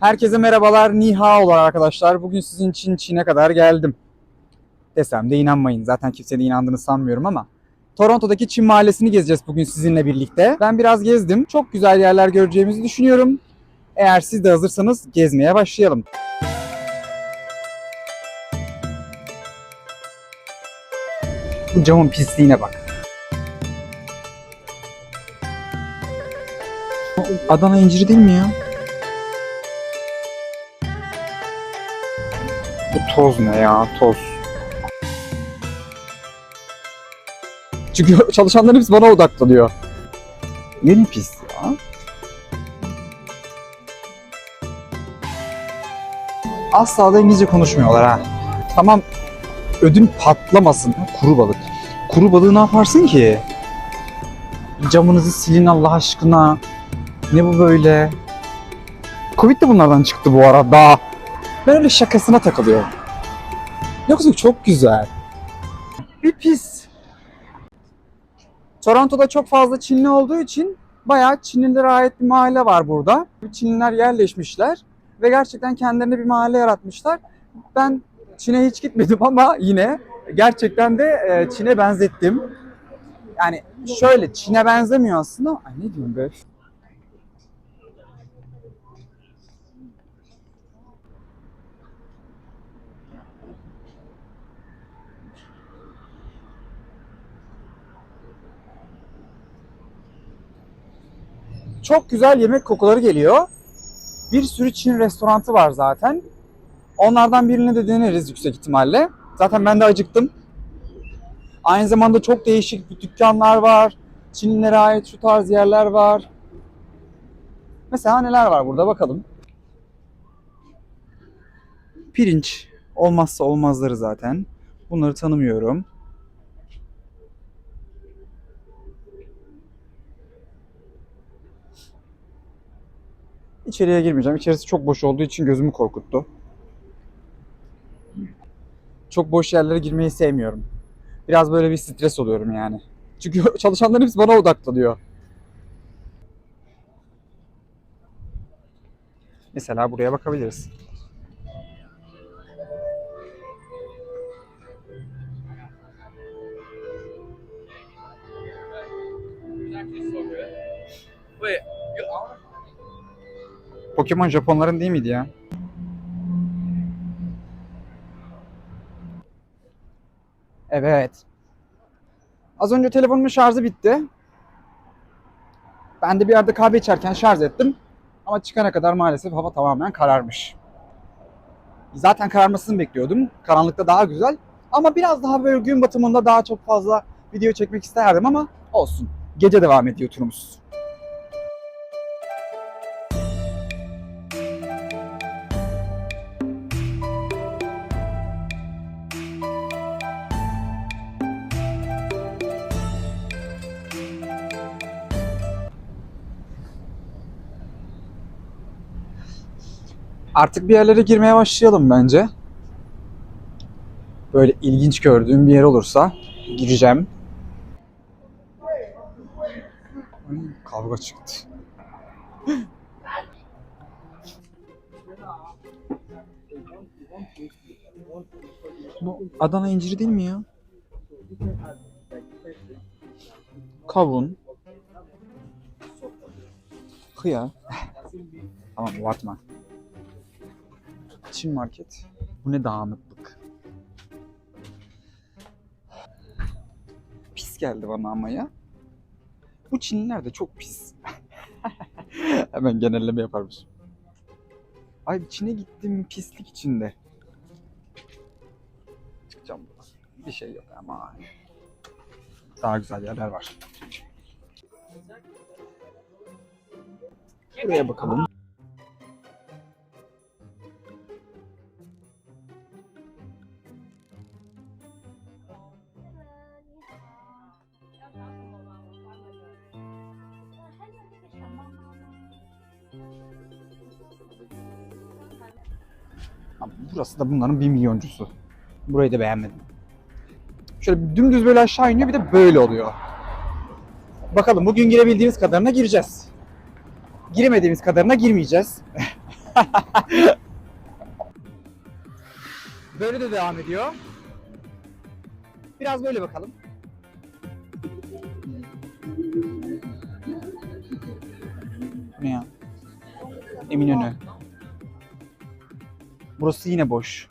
Herkese merhabalar, niha olar arkadaşlar. Bugün sizin için Çin'e kadar geldim. Desem de inanmayın. Zaten kimse de inandığını sanmıyorum ama. Toronto'daki Çin mahallesini gezeceğiz bugün sizinle birlikte. Ben biraz gezdim. Çok güzel yerler göreceğimizi düşünüyorum. Eğer siz de hazırsanız gezmeye başlayalım. Bu camın pisliğine bak. Adana inciri değil mi ya? Bu toz ne ya? Toz. Çünkü çalışanların hepsi bana odaklanıyor. Yeni pis ya. Asla da İngilizce konuşmuyorlar ha. Tamam ödüm patlamasın. Kuru balık. Kuru balığı ne yaparsın ki? Camınızı silin Allah aşkına. Ne bu böyle? Covid de bunlardan çıktı bu arada. Ben öyle şakasına takılıyorum. Yoksa çok güzel. Bir pis. Toronto'da çok fazla Çinli olduğu için bayağı Çinlilere ait bir mahalle var burada. Çinliler yerleşmişler ve gerçekten kendilerine bir mahalle yaratmışlar. Ben Çin'e hiç gitmedim ama yine gerçekten de e, Çin'e benzettim. Yani şöyle Çin'e benzemiyor aslında. Ay ne diyorum be? Çok güzel yemek kokuları geliyor. Bir sürü Çin restoranı var zaten. Onlardan birini de deneriz yüksek ihtimalle. Zaten ben de acıktım. Aynı zamanda çok değişik bir dükkanlar var. Çinlilere ait şu tarz yerler var. Mesela neler var burada bakalım. Pirinç olmazsa olmazları zaten. Bunları tanımıyorum. İçeriye girmeyeceğim. İçerisi çok boş olduğu için gözümü korkuttu. Çok boş yerlere girmeyi sevmiyorum. Biraz böyle bir stres oluyorum yani. Çünkü çalışanların hepsi bana odaklanıyor. Mesela buraya bakabiliriz. Pokemon Japonların değil miydi ya? Evet. Az önce telefonumun şarjı bitti. Ben de bir yerde kahve içerken şarj ettim. Ama çıkana kadar maalesef hava tamamen kararmış. Zaten kararmasını bekliyordum. Karanlıkta daha güzel. Ama biraz daha böyle gün batımında daha çok fazla video çekmek isterdim ama olsun. Gece devam ediyor turumuz. Artık bir yerlere girmeye başlayalım bence. Böyle ilginç gördüğüm bir yer olursa gireceğim. Kavga çıktı. Bu Adana inciri değil mi ya? Kavun. Hıyar. tamam abartma. Çin market. Bu ne dağınıklık. Pis geldi bana ama ya. Bu Çinliler de çok pis. Hemen genelleme yaparmış. Ay Çin'e gittim pislik içinde. Çıkacağım buradan. Bir şey yok ama. Daha güzel yerler var. Buraya bakalım. Burası da bunların bir milyoncusu. Burayı da beğenmedim. Şöyle dümdüz böyle aşağı iniyor bir de böyle oluyor. Bakalım bugün girebildiğimiz kadarına gireceğiz. Giremediğimiz kadarına girmeyeceğiz. böyle de devam ediyor. Biraz böyle bakalım. Ne ya? Eminönü. Burası yine boş.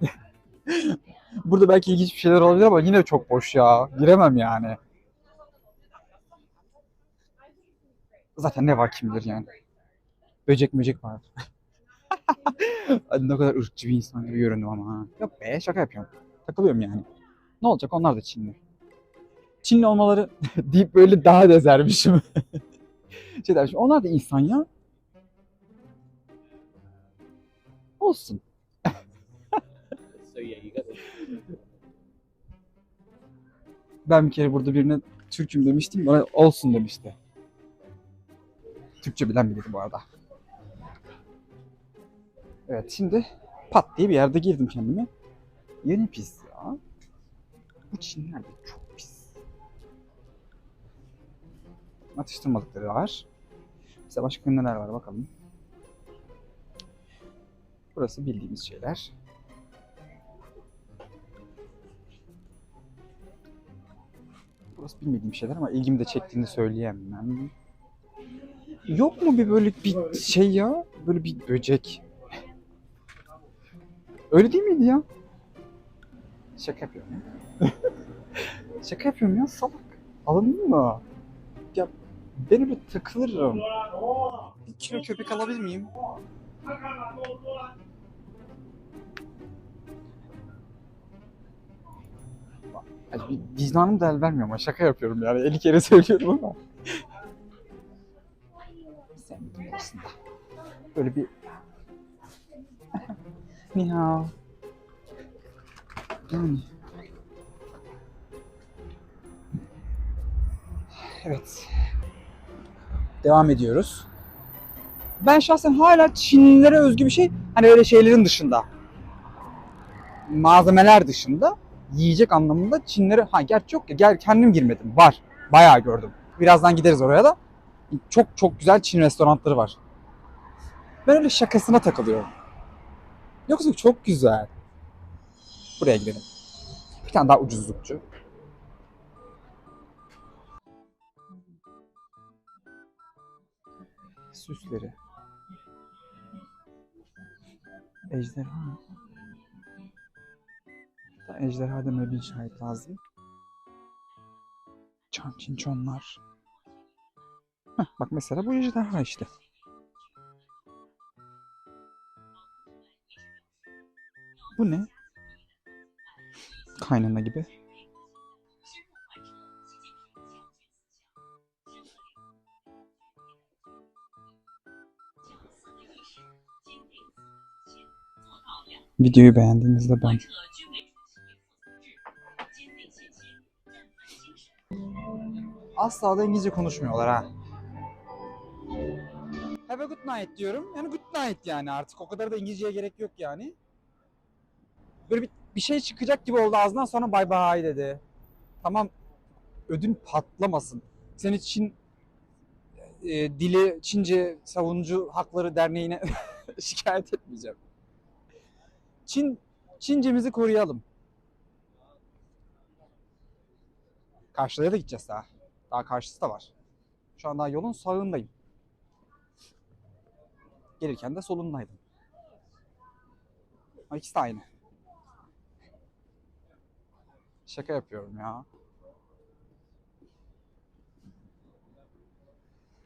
Burada belki ilginç bir şeyler olabilir ama yine çok boş ya. Giremem yani. Zaten ne var kim bilir yani. Böcek möcek var. Ne kadar ırkçı bir insan gibi göründüm ama. Yok be şaka yapıyorum. Takılıyorum yani. Ne olacak onlar da Çinli. Çinli olmaları deyip böyle daha da ezermişim. şey dermişim onlar da insan ya. Olsun. ben bir kere burada birine Türk'üm demiştim. Bana olsun demişti. Türkçe bilen biriydi bu arada. Evet şimdi pat diye bir yerde girdim kendime. Yeni pis ya. Bu Çinler de çok pis. Atıştırmalıkları var. Mesela başka neler var bakalım. Burası bildiğimiz şeyler. Burası bilmediğim şeyler ama ilgimi de çektiğini söyleyemem. Yok mu bir böyle bir şey ya? Böyle bir böcek. Öyle değil miydi ya? Şaka yapıyorum ya. Şaka yapıyorum ya salak. Alındın mı? Ya ben öyle takılırım. Bir kilo köpek alabilir miyim? Yani vicdanım da el vermiyor ama şaka yapıyorum yani. 50 kere söylüyorum ama. Sevmedim aslında. Böyle bir... Ni hao. Yani. Evet. Devam ediyoruz. Ben şahsen hala Çinlilere özgü bir şey, hani öyle şeylerin dışında, malzemeler dışında yiyecek anlamında Çinlere ha gerçi yok ya gel kendim girmedim var bayağı gördüm. Birazdan gideriz oraya da. Çok çok güzel Çin restoranları var. Ben öyle şakasına takılıyorum. Yoksa çok güzel. Buraya gidelim. Bir tane daha ucuzlukçu. Süsleri. Ejderha. Da ejderha demeye bir şahit lazım. Çan çinçonlar. Heh, bak mesela bu ejderha işte. Bu ne? Kaynana gibi. Videoyu beğendiğinizde ben asla da İngilizce konuşmuyorlar ha. Have a good night diyorum. Yani good night yani artık o kadar da İngilizceye gerek yok yani. Böyle bir, bir şey çıkacak gibi oldu ağzından sonra bye bye dedi. Tamam ödün patlamasın. Senin için e, dili Çince savunucu hakları derneğine şikayet etmeyeceğim. Çin Çincemizi koruyalım. Karşıya da gideceğiz daha. Daha karşısı da var. Şu an daha yolun sağındayım. Gelirken de solundaydım. Ama ikisi de aynı. Şaka yapıyorum ya.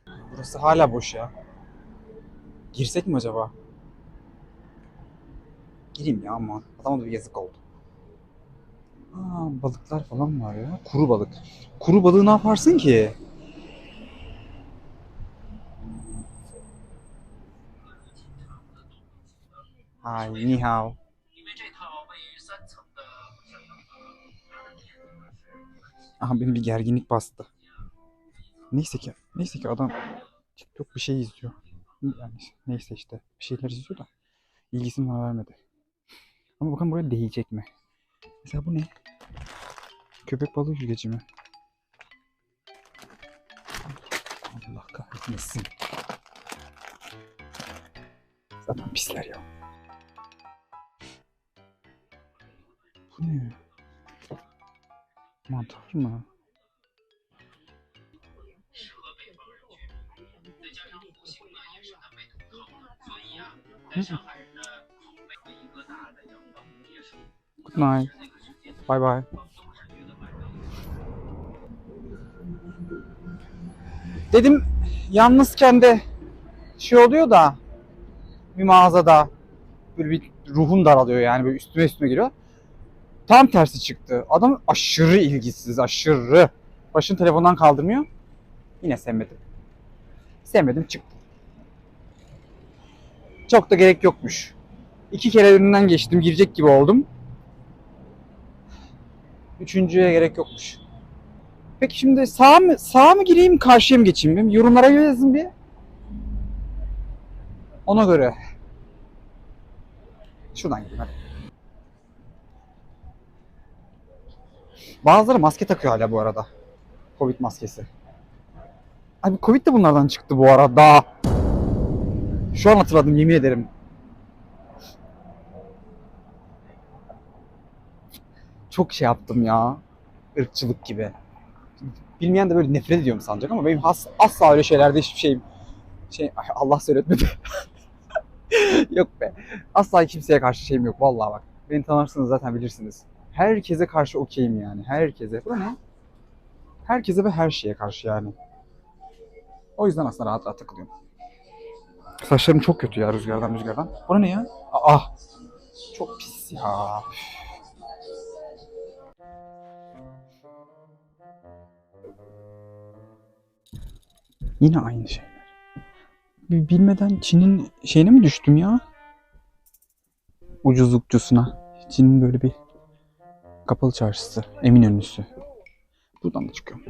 Burası hala boş ya. Girsek mi acaba? Gireyim ya ama adama da bir yazık oldu. Aa, balıklar falan var ya. Kuru balık. Kuru balığı ne yaparsın ki? Ay, ni hao. Aha benim bir gerginlik bastı. Neyse ki, neyse ki adam TikTok bir şey izliyor. Yani neyse işte bir şeyler izliyor da ilgisini bana vermedi. Ama bakalım buraya değecek mi? Mesela bu ne? Köpek balığı yüzgeci mi? Allah kahretmesin. Zaten pisler ya. Bu ne? Mantar mı? Good night. Bye bye. Dedim yalnızken de şey oluyor da bir mağazada böyle bir ruhum daralıyor yani böyle üstüme üstüme geliyor. Tam tersi çıktı. Adam aşırı ilgisiz, aşırı. Başını telefondan kaldırmıyor. Yine sevmedim. Sevmedim çıktı. Çok da gerek yokmuş. İki kere önünden geçtim, girecek gibi oldum. Üçüncüye gerek yokmuş. Peki şimdi sağa mı sağa mı gireyim, karşıya mı geçeyim? Yorumlara yazın bir. Ona göre. Şuradan gideyim hadi. Bazıları maske takıyor hala bu arada. Covid maskesi. Abi Covid de bunlardan çıktı bu arada. Şu an hatırladım yemin ederim. Çok şey yaptım ya. Irkçılık gibi. Bilmeyen de böyle nefret ediyorum sanacak ama benim has, asla öyle şeylerde hiçbir şeyim şey Allah söyletmedi. yok be. Asla kimseye karşı şeyim yok vallahi bak. Beni tanırsınız zaten bilirsiniz. Herkese karşı okeyim yani. Herkese. Bu ne? Herkese ve her şeye karşı yani. O yüzden aslında rahat rahat takılıyorum. Saçlarım çok kötü ya rüzgardan rüzgardan. Bu ne ya? Aa! Çok pis ya. Yine aynı şeyler. Bilmeden Çin'in şeyine mi düştüm ya? Ucuzlukçusuna. Çin'in böyle bir kapalı çarşısı. Eminönü'sü. Buradan da çıkıyorum.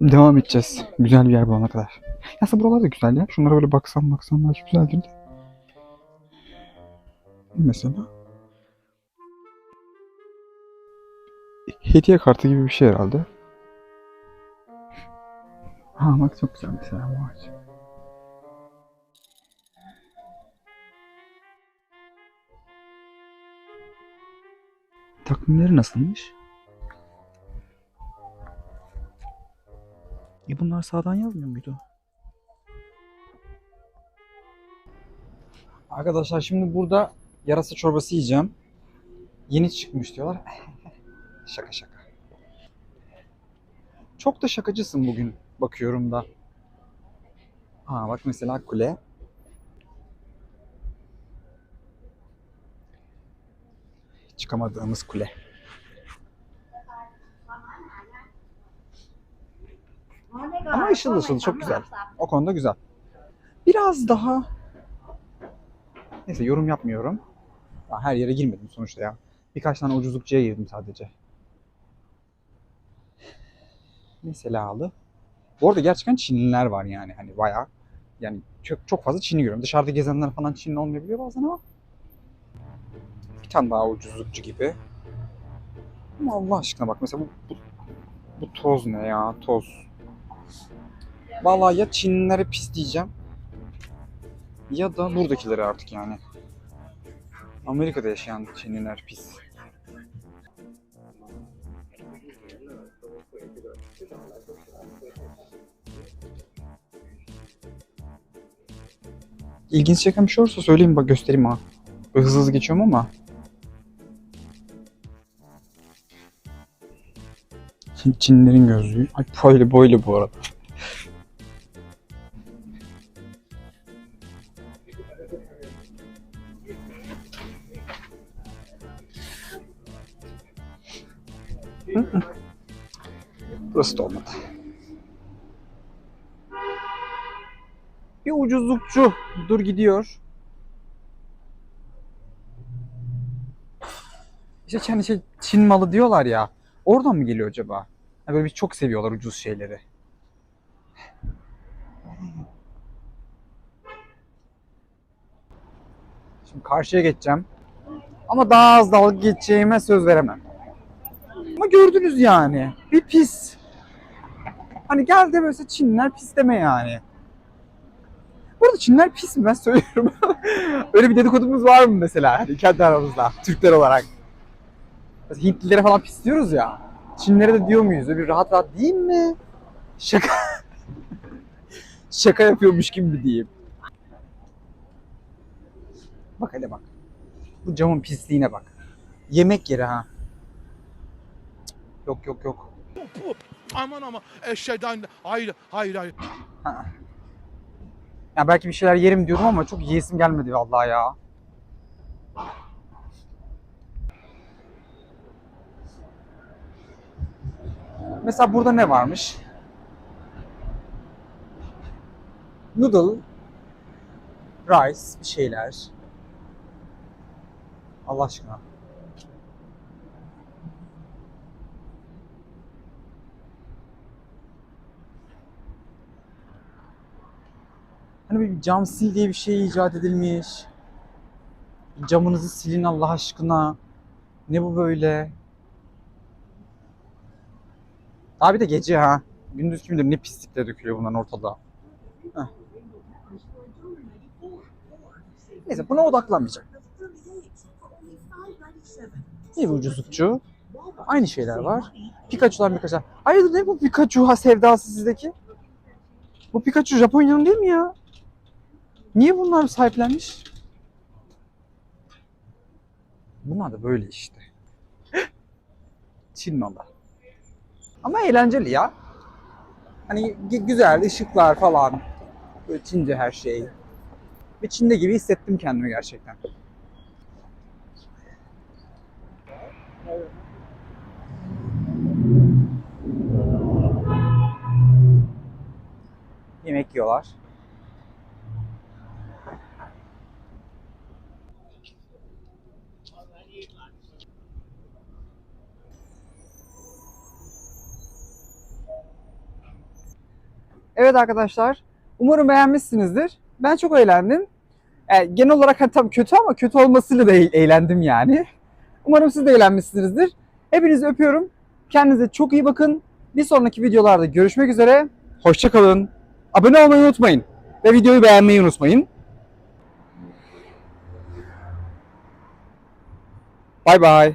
Devam edeceğiz. Güzel bir yer bulana kadar. Aslında buralar da güzel ya. Şunlara böyle baksam baksam belki güzeldir de. Mesela. Hediye kartı gibi bir şey herhalde. Ha bak çok güzel mesela bu ağaç. Takvimleri nasılmış? E bunlar sağdan yazmıyor muydu? Arkadaşlar şimdi burada yarasa çorbası yiyeceğim. Yeni çıkmış diyorlar. şaka şaka. Çok da şakacısın bugün bakıyorum da. Aa bak mesela kule. Çıkamadığımız kule. Ama ışıl ışıl çok güzel. O konuda güzel. Biraz daha Neyse yorum yapmıyorum. Ya Her yere girmedim sonuçta ya. Birkaç tane ucuzlukçuya girdim sadece. Mesela aldı. Bu arada gerçekten Çinliler var yani hani bayağı. Yani çok, çok fazla Çinli görüyorum. Dışarıda gezenler falan Çinli olmayabiliyor bazen ama. Bir tane daha ucuzlukçu gibi. Ama Allah aşkına bak mesela bu, bu, bu toz ne ya toz. Vallahi ya Çinlilere pis diyeceğim. Ya da buradakileri artık yani. Amerika'da yaşayan Çinliler pis. İlginç çeken bir şey olursa söyleyeyim bak göstereyim ha. Hızlı hızlı geçiyorum ama. Çin, Çinlilerin gözlüğü. Ay böyle böyle bu arada. Burası da olmadı. Ucuzlukçu. Dur gidiyor. İşte hani şey Çin malı diyorlar ya. Oradan mı geliyor acaba? Ha böyle bir çok seviyorlar ucuz şeyleri. Şimdi karşıya geçeceğim. Ama daha az dalga geçeceğime söz veremem. Ama gördünüz yani. Bir pis. Hani gel de mesela Çinliler pis deme yani. Bu arada Çinler pis mi? Ben söylüyorum. Öyle bir dedikodumuz var mı mesela? Hani kendi aramızda. Türkler olarak. Mesela Hintlilere falan pis diyoruz ya. Çinlere de diyor muyuz? Öyle bir rahat rahat değil mi? Şaka. Şaka yapıyormuş gibi mi diyeyim? Bak hele bak. Bu camın pisliğine bak. Yemek yeri ha. Yok yok yok. Aman ama eşeğden hayır hayır hayır. Ya belki bir şeyler yerim diyordum ama çok yiyesim gelmedi vallahi ya. Mesela burada ne varmış? Noodle, rice, bir şeyler. Allah aşkına. Hani bir cam sil diye bir şey icat edilmiş. Camınızı silin Allah aşkına. Ne bu böyle? Abi de gece ha. Gündüz kim bilir ne pislikler dökülüyor bunların ortada. Heh. Neyse buna odaklanmayacak. İyi bir ucuzlukçu. Aynı şeyler var. Pikachu'lar Pikachu'lar. Hayırdır ne bu Pikachu ha sevdası sizdeki? Bu Pikachu Japonya'nın değil mi ya? Niye bunlar sahiplenmiş? Bunlar da böyle işte. Çin malı. Ama eğlenceli ya. Hani gü- güzel ışıklar falan. Böyle Çince her şey. Ve Çin'de gibi hissettim kendimi gerçekten. Yemek yiyorlar. Evet arkadaşlar. Umarım beğenmişsinizdir. Ben çok eğlendim. Yani genel olarak hani tam kötü ama kötü olmasıyla da e- eğlendim yani. Umarım siz de eğlenmişsinizdir. Hepinizi öpüyorum. Kendinize çok iyi bakın. Bir sonraki videolarda görüşmek üzere. Hoşçakalın. Abone olmayı unutmayın. Ve videoyu beğenmeyi unutmayın. Bay bay.